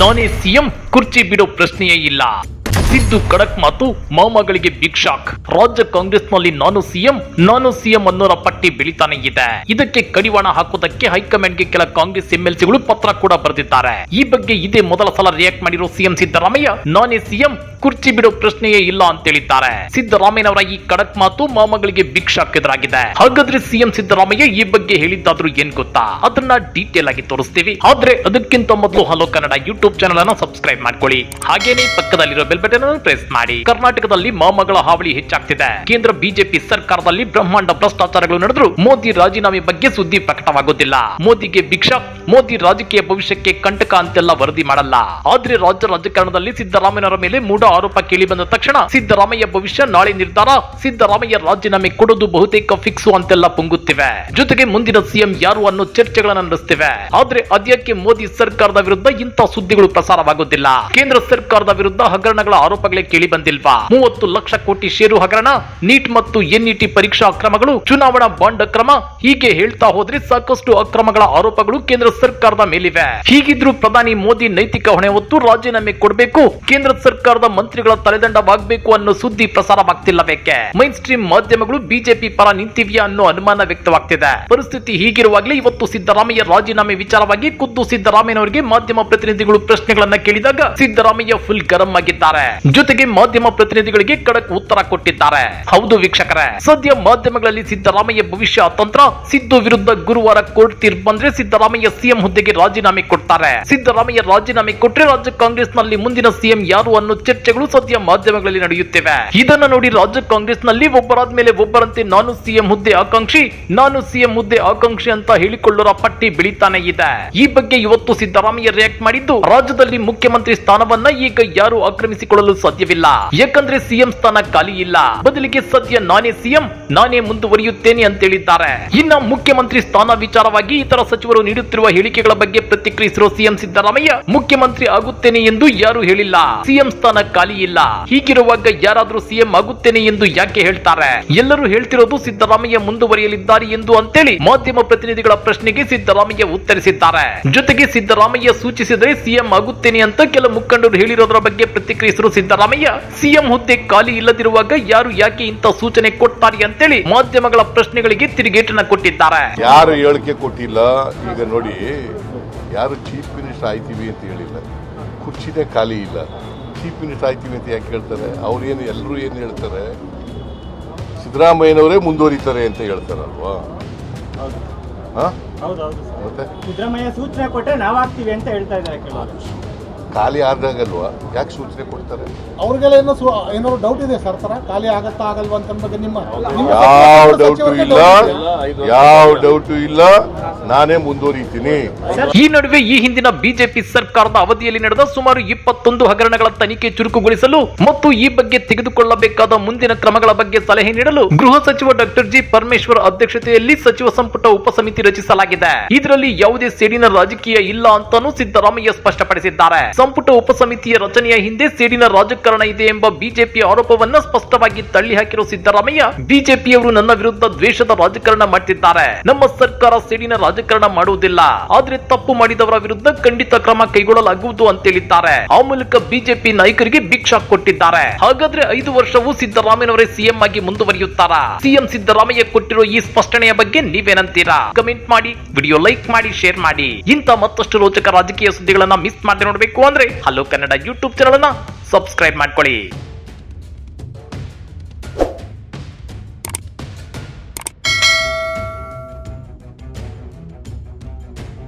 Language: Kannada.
ನಾನೇ ಸಿಎಂ ಕುರ್ಚಿ ಬಿಡೋ ಪ್ರಶ್ನೆಯೇ ಇಲ್ಲ. ಸಿದ್ದು ಖಡಕ್ ಮಾತು ಮಾಮಗಳಿಗೆ ಬಿಗ್ ಶಾಕ್ ರಾಜ್ಯ ಕಾಂಗ್ರೆಸ್ನಲ್ಲಿ ನಾನು ಸಿಎಂ ನಾನು ಸಿಎಂ ಅನ್ನೋರ ಪಟ್ಟಿ ಬೆಳಿತಾನೆ ಇದೆ. ಇದಕ್ಕೆ ಕಡಿವಾಣ ಹಾಕುವುದಕ್ಕೆ ಹೈಕಮಾಂಡ್ಗೆ ಕೆಲ ಕಾಂಗ್ರೆಸ್ ಎಂಎಲ್ಸಿಗಳು ಪತ್ರ ಕೂಡ ಬರೆದಿದ್ದಾರೆ. ಈ ಬಗ್ಗೆ ಇದೇ ಮೊದಲ ಸಲ ರಿಯಾಕ್ಟ್ ಮಾಡಿರೋ ಸಿಎಂ ಸಿದ್ದರಾಮಯ್ಯ, ನಾನೇ ಸಿಎಂ, ಕುರ್ಚಿ ಬಿಡೋ ಪ್ರಶ್ನೆಯೇ ಇಲ್ಲ ಅಂತ ಹೇಳಿದ್ದಾರೆ. ಸಿದ್ದರಾಮಯ್ಯನವರ ಈ ಖಡಕ್ ಮಾತು ಮಾಮಗಳಿಗೆ ಬಿಗ್ ಶಾಕ್ ಎದುರಾಗಿದೆ. ಹಾಗಾದ್ರೆ ಸಿಎಂ ಸಿದ್ದರಾಮಯ್ಯ ಈ ಬಗ್ಗೆ ಹೇಳಿದ್ದಾದ್ರೂ ಏನ್ ಗೊತ್ತಾ? ಅದನ್ನ ಡೀಟೇಲ್ ಆಗಿ ತೋರಿಸ್ತೀವಿ. ಆದ್ರೆ ಅದಕ್ಕಿಂತ ಮೊದಲು ಹಲೋ ಕನ್ನಡ ಯೂಟ್ಯೂಬ್ ಚಾನಲ್ ಅನ್ನ ಸಬ್ಸ್ಕ್ರೈಬ್ ಮಾಡ್ಕೊಳ್ಳಿ. ಹಾಗೇನೆ ಪಕ್ಕದಲ್ಲಿರೋ ಬೆಲ್ ಬಟನ್ ಅನ್ನು ಪ್ರೆಸ್ ಮಾಡಿ. ಕರ್ನಾಟಕದಲ್ಲಿ ಮಾಮಗಳ ಹಾವಳಿ ಹೆಚ್ಚಾಗ್ತಿದೆ. ಕೇಂದ್ರ ಬಿಜೆಪಿ ಸರ್ಕಾರದಲ್ಲಿ ಬ್ರಹ್ಮಾಂಡ ಭ್ರಷ್ಟಾಚಾರಗಳು ನಡೆದ್ರು ಮೋದಿ ರಾಜೀನಾಮೆ ಬಗ್ಗೆ ಸುದ್ದಿ ಪ್ರಕಟವಾಗುತ್ತಿಲ್ಲ ಮೋದಿಗೆ ಭಿಕ್ಷಾ, ಮೋದಿ ರಾಜಕೀಯ ಭವಿಷ್ಯಕ್ಕೆ ಕಂಟಕ ಅಂತೆಲ್ಲ ವರದಿ ಮಾಡಲ್ಲ. ಆದ್ರೆ ರಾಜ್ಯ ರಾಜಕಾರಣದಲ್ಲಿ ಸಿದ್ದರಾಮಯ್ಯನವರ ಮೇಲೆ ಮೂಢ ಆರೋಪ ಕೇಳಿ ಬಂದ ತಕ್ಷಣ ಸಿದ್ದರಾಮಯ್ಯ ಭವಿಷ್ಯ, ನಾಳೆ ನಿರ್ಧಾರ, ಸಿದ್ದರಾಮಯ್ಯ ರಾಜೀನಾಮೆ ಕೊಡೋದು ಬಹುತೇಕ ಫಿಕ್ಸ್ ಅಂತೆಲ್ಲ ಪುಂಗುತ್ತಿವೆ. ಜೊತೆಗೆ ಮುಂದಿನ ಸಿಎಂ ಯಾರು ಅನ್ನೋ ಚರ್ಚೆಗಳನ್ನ ನಡೆಸ್ತಿವೆ. ಆದ್ರೆ ಅದ್ಯಕ್ಕೆ ಮೋದಿ ಸರ್ಕಾರದ ವಿರುದ್ಧ ಇಂಥ ಸುದ್ದಿಗಳು ಪ್ರಸಾರವಾಗುತ್ತಿಲ್ಲ ಕೇಂದ್ರ ಸರ್ಕಾರದ ವಿರುದ್ಧ ಹಗರಣಗಳ ಆರೋಪಗಳೇ ಕೇಳಿ ಬಂದಿಲ್ವಾ? ಮೂವತ್ತು ಲಕ್ಷ ಕೋಟಿ ಷೇರು ಹಗರಣ, ನೀಟ್ ಮತ್ತು ಎನ್ಇಟಿ ಪರೀಕ್ಷಾ ಅಕ್ರಮಗಳು, ಚುನಾವಣಾ ಬಾಂಡ್ ಅಕ್ರಮ, ಹೀಗೆ ಹೇಳ್ತಾ ಹೋದ್ರೆ ಸಾಕಷ್ಟು ಅಕ್ರಮಗಳ ಆರೋಪಗಳು ಕೇಂದ್ರ ಸರ್ಕಾರದ ಮೇಲಿವೆ. ಹೀಗಿದ್ರು ಪ್ರಧಾನಿ ಮೋದಿ ನೈತಿಕ ಹೊಣೆ ಹೊತ್ತು ರಾಜೀನಾಮೆ ಕೊಡಬೇಕು, ಕೇಂದ್ರ ಸರ್ಕಾರದ ಮಂತ್ರಿಗಳ ತಲೆದಂಡವಾಗಬೇಕು ಅನ್ನೋ ಸುದ್ದಿ ಪ್ರಸಾರವಾಗ್ತಿಲ್ಲಬೇಕೆ ಮೈನ್ ಸ್ಟ್ರೀಮ್ ಮಾಧ್ಯಮಗಳು ಬಿಜೆಪಿ ಪರ ನಿಂತಿವ್ಯಾ ಅನ್ನೋ ಅನುಮಾನ ವ್ಯಕ್ತವಾಗ್ತಿದೆ. ಪರಿಸ್ಥಿತಿ ಹೀಗಿರುವಾಗಲೇ ಇವತ್ತು ಸಿದ್ದರಾಮಯ್ಯ ರಾಜೀನಾಮೆ ವಿಚಾರವಾಗಿ ಖುದ್ದು ಸಿದ್ದರಾಮಯ್ಯನವರಿಗೆ ಮಾಧ್ಯಮ ಪ್ರತಿನಿಧಿಗಳು ಪ್ರಶ್ನೆಗಳನ್ನ ಕೇಳಿದಾಗ ಸಿದ್ದರಾಮಯ್ಯ ಫುಲ್ ಗರಂ ಆಗಿದ್ದಾರೆ. ಜೊತೆಗೆ ಮಾಧ್ಯಮ ಪ್ರತಿನಿಧಿಗಳಿಗೆ ಖಡಕ್ ಉತ್ತರ ಕೊಟ್ಟಿದ್ದಾರೆ. ಹೌದು ವೀಕ್ಷಕರೇ, ಸದ್ಯ ಮಾಧ್ಯಮಗಳಲ್ಲಿ ಸಿದ್ದರಾಮಯ್ಯ ಭವಿಷ್ಯ ತಂತ್ರ ಸಿದ್ದು ವಿರುದ್ಧ ಗುರುವಾರ ಕೋರ್ಟ್ ತೀರ್ಪು ಬಂದ್ರೆ ಸಿದ್ದರಾಮಯ್ಯ ಸಿಎಂ ಹುದ್ದೆಗೆ ರಾಜೀನಾಮೆ ಕೊಡ್ತಾರೆ. ಸಿದ್ದರಾಮಯ್ಯ ರಾಜೀನಾಮೆ ಕೊಟ್ಟರೆ ರಾಜ್ಯ ಕಾಂಗ್ರೆಸ್ನಲ್ಲಿ ಮುಂದಿನ ಸಿಎಂ ಯಾರು ಅನ್ನೋ ಚರ್ಚೆಗಳು ಸದ್ಯ ಮಾಧ್ಯಮಗಳಲ್ಲಿ ನಡೆಯುತ್ತಿವೆ. ಇದನ್ನ ನೋಡಿ ರಾಜ್ಯ ಕಾಂಗ್ರೆಸ್ನಲ್ಲಿ ಒಬ್ಬರಾದ ಮೇಲೆ ಒಬ್ಬರಂತೆ ನಾನು ಸಿಎಂ ಹುದ್ದೆ ಆಕಾಂಕ್ಷಿ, ನಾನು ಸಿಎಂ ಹುದ್ದೆ ಆಕಾಂಕ್ಷಿ ಅಂತ ಹೇಳಿಕೊಳ್ಳೋರ ಪಟ್ಟಿ ಬೆಳೀತಾನೆ ಇದೆ. ಈ ಬಗ್ಗೆ ಇವತ್ತು ಸಿದ್ದರಾಮಯ್ಯ ರಿಯಾಕ್ಟ್ ಮಾಡಿದ್ದು, ರಾಜ್ಯದಲ್ಲಿ ಮುಖ್ಯಮಂತ್ರಿ ಸ್ಥಾನವನ್ನ ಈಗ ಯಾರು ಆಕ್ರಮಿಸಿಕೊಳ್ಳಲು ಸಾಧ್ಯವಿಲ್ಲ. ಯಾಕಂದ್ರೆ ಸಿಎಂ ಸ್ಥಾನ ಖಾಲಿ ಇಲ್ಲ. ಬದಲಿಗೆ ಸದ್ಯ ನಾನೇ ಸಿಎಂ, ನಾನೇ ಮುಂದುವರಿಯುತ್ತೇನೆ ಅಂತ ಹೇಳಿದ್ದಾರೆ. ಇನ್ನ ಮುಖ್ಯಮಂತ್ರಿ ಸ್ಥಾನ ವಿಚಾರವಾಗಿ ಇತರ ಸಚಿವರು ನೀಡುತ್ತಿರುವ ಹೇಳಿಕೆಗಳ ಬಗ್ಗೆ ಪ್ರತಿಕ್ರಿಯಿಸಿರುವ ಸಿಎಂ ಸಿದ್ದರಾಮಯ್ಯ, ಮುಖ್ಯಮಂತ್ರಿ ಆಗುತ್ತೇನೆ ಎಂದು ಯಾರು ಹೇಳಿಲ್ಲ. ಸಿಎಂ ಸ್ಥಾನ ಖಾಲಿ ಇಲ್ಲ. ಹೀಗಿರುವಾಗ ಯಾರಾದ್ರೂ ಸಿಎಂ ಆಗುತ್ತೇನೆ ಎಂದು ಯಾಕೆ ಹೇಳ್ತಾರೆ? ಎಲ್ಲರೂ ಹೇಳ್ತಿರೋದು ಸಿದ್ದರಾಮಯ್ಯ ಮುಂದುವರಿಯಲಿದ್ದಾರೆ ಎಂದು ಅಂತೇಳಿ ಮಾಧ್ಯಮ ಪ್ರತಿನಿಧಿಗಳ ಪ್ರಶ್ನೆಗೆ ಸಿದ್ದರಾಮಯ್ಯ ಉತ್ತರಿಸಿದ್ದಾರೆ. ಜೊತೆಗೆ ಸಿದ್ದರಾಮಯ್ಯ ಸೂಚಿಸಿದರೆ ಸಿಎಂ ಆಗುತ್ತೇನೆ ಅಂತ ಕೆಲ ಮುಖಂಡರು ಹೇಳಿರೋದರ ಬಗ್ಗೆ ಪ್ರತಿಕ್ರಿಯಿಸಿರುವ ಸಿದ್ದರಾಮಯ್ಯ ಸಿಎಂ ಹುದ್ದೆ ಖಾಲಿ ಇಲ್ಲದಿರುವಾಗ ಯಾರು ಯಾಕೆ ಇಂಥ ಸೂಚನೆ ಕೊಡ್ತಾರೆ ಅಂತೇಳಿ ಮಾಧ್ಯಮಗಳ ಪ್ರಶ್ನೆಗಳಿಗೆ ತಿರುಗೇಟನ್ನ ಕೊಟ್ಟಿದ್ದಾರೆ. ಯಾರು ಹೇಳಿಕೆ ಕೊಟ್ಟಿಲ್ಲ ಈಗ ನೋಡಿ ಯಾರು ಚೀಫ್ ಮಿನಿಸ್ಟರ್ ಆಯ್ತೀವಿ ಅಂತ ಹೇಳಿಲ್ಲ. ಕುರ್ಚಿದೆ ಖಾಲಿ ಇಲ್ಲ. ಚೀಫ್ ಮಿನಿಸ್ಟರ್ ಆಯ್ತೀವಿ ಅಂತ ಯಾಕೆ ಹೇಳ್ತಾರೆ? ಅವ್ರು ಏನು ಎಲ್ಲರೂ ಏನು ಹೇಳ್ತಾರೆ? ಸಿದ್ದರಾಮಯ್ಯನವರೇ ಮುಂದುವರಿತಾರೆ ಅಂತ ಹೇಳ್ತಾರಲ್ವಾ? ಹಾ? ಹೌದೌದು ಸರ್. ಮತ್ತೆ? ಸಿದ್ದರಾಮಯ್ಯ ಸೂಚನೆ ಕೊಟ್ಟರೆ ನಾವು ಆಗ್ತೀವಿ ಅಂತ ಹೇಳ್ತಾ ಇದ್ದಾರೆ ಕೆಲವರು. ಖಾಲಿ ಆದಾಗಲ್ವಾ? ಯಾಕೆ ಸೂಚನೆ ಕೊಡ್ತಾರೆ? ಅವ್ರಿಗೆಲ್ಲ ಏನೋ ಸು- ಏನೋ ಡೌಟ್ ಇದೆ ಸರ್ ತರ ಖಾಲಿ ಆಗತ್ತಾ ಆಗಲ್ವಾ ಅಂತ ಬಗ್ಗೆ ನಿಮ್ಮ ನಿಮ್ಮ ಯಾವ ಡೌಟು ಸಚಿವರಿಗೆ ಇಲ್ಲ. doubt. ಯಾವ ಡೌಟು ಇಲ್ಲ. ನಾನೇ ಮುಂದುವರಿತೀನಿ. ಈ ನಡುವೆ ಈ ಹಿಂದಿನ ಬಿಜೆಪಿ ಸರ್ಕಾರದ ಅವಧಿಯಲ್ಲಿ ನಡೆದ ಸುಮಾರು ಇಪ್ಪತ್ತೊಂದು ಹಗರಣಗಳ ತನಿಖೆ ಚುರುಕುಗೊಳಿಸಲು ಮತ್ತು ಈ ಬಗ್ಗೆ ತೆಗೆದುಕೊಳ್ಳಬೇಕಾದ ಮುಂದಿನ ಕ್ರಮಗಳ ಬಗ್ಗೆ ಸಲಹೆ ನೀಡಲು ಗೃಹ ಸಚಿವ ಡಾಕ್ಟರ್ ಜಿ ಪರಮೇಶ್ವರ್ ಅಧ್ಯಕ್ಷತೆಯಲ್ಲಿ ಸಚಿವ ಸಂಪುಟ ಉಪಸಮಿತಿ ರಚಿಸಲಾಗಿದೆ. ಇದರಲ್ಲಿ ಯಾವುದೇ ಸೇಡಿನ ರಾಜಕೀಯ ಇಲ್ಲ ಅಂತಾನೂ ಸಿದ್ದರಾಮಯ್ಯ ಸ್ಪಷ್ಟಪಡಿಸಿದ್ದಾರೆ. ಸಂಪುಟ ಉಪಸಮಿತಿಯ ರಚನೆಯ ಹಿಂದೆ ಸೇಡಿನ ರಾಜಕಾರಣ ಇದೆ ಎಂಬ ಬಿಜೆಪಿ ಆರೋಪವನ್ನ ಸ್ಪಷ್ಟವಾಗಿ ತಳ್ಳಿ ಹಾಕಿರುವ ಸಿದ್ದರಾಮಯ್ಯ, ಬಿಜೆಪಿಯವರು ನನ್ನ ವಿರುದ್ಧ ದ್ವೇಷದ ರಾಜಕಾರಣ ಮಾಡ್ತಿದ್ದಾರೆ. ನಮ್ಮ ಸರ್ಕಾರ ಸೇಡಿನ ರಾಜಕಾರಣ ಮಾಡುವುದಿಲ್ಲ. ಆದ್ರೆ ತಪ್ಪು ಮಾಡಿದವರ ವಿರುದ್ಧ ಖಂಡಿತ ಕ್ರಮ ಕೈಗೊಳ್ಳಲಾಗುವುದು ಅಂತ ಹೇಳಿದ್ದಾರೆ. ಆ ಮೂಲಕ ಬಿಜೆಪಿ ನಾಯಕರಿಗೆ ಭಿಕ್ಷಾ ಕೊಟ್ಟಿದ್ದಾರೆ. ಹಾಗಾದ್ರೆ ಐದು ವರ್ಷವೂ ಸಿದ್ದರಾಮಯ್ಯನವರೇ ಸಿಎಂ ಆಗಿ ಮುಂದುವರಿಯುತ್ತಾರಾ? ಸಿಎಂ ಸಿದ್ದರಾಮಯ್ಯ ಕೊಟ್ಟಿರೋ ಈ ಸ್ಪಷ್ಟನೆಯ ಬಗ್ಗೆ ನೀವೇನಂತೀರಾ? ಕಮೆಂಟ್ ಮಾಡಿ, ವಿಡಿಯೋ ಲೈಕ್ ಮಾಡಿ, ಶೇರ್ ಮಾಡಿ. ಇಂತ ಮತ್ತಷ್ಟು ರೋಚಕ ರಾಜಕೀಯ ಸುದ್ದಿಗಳನ್ನ ಮಿಸ್ ಮಾಡದೆ ನೋಡಬೇಕು ಅಂದ್ರೆ ಹಲೋ ಕನ್ನಡ ಯೂಟ್ಯೂಬ್ ಚಾನಲ್ ಅನ್ನ ಸಬ್ಸ್ಕ್ರೈಬ್ ಮಾಡ್ಕೊಳ್ಳಿ.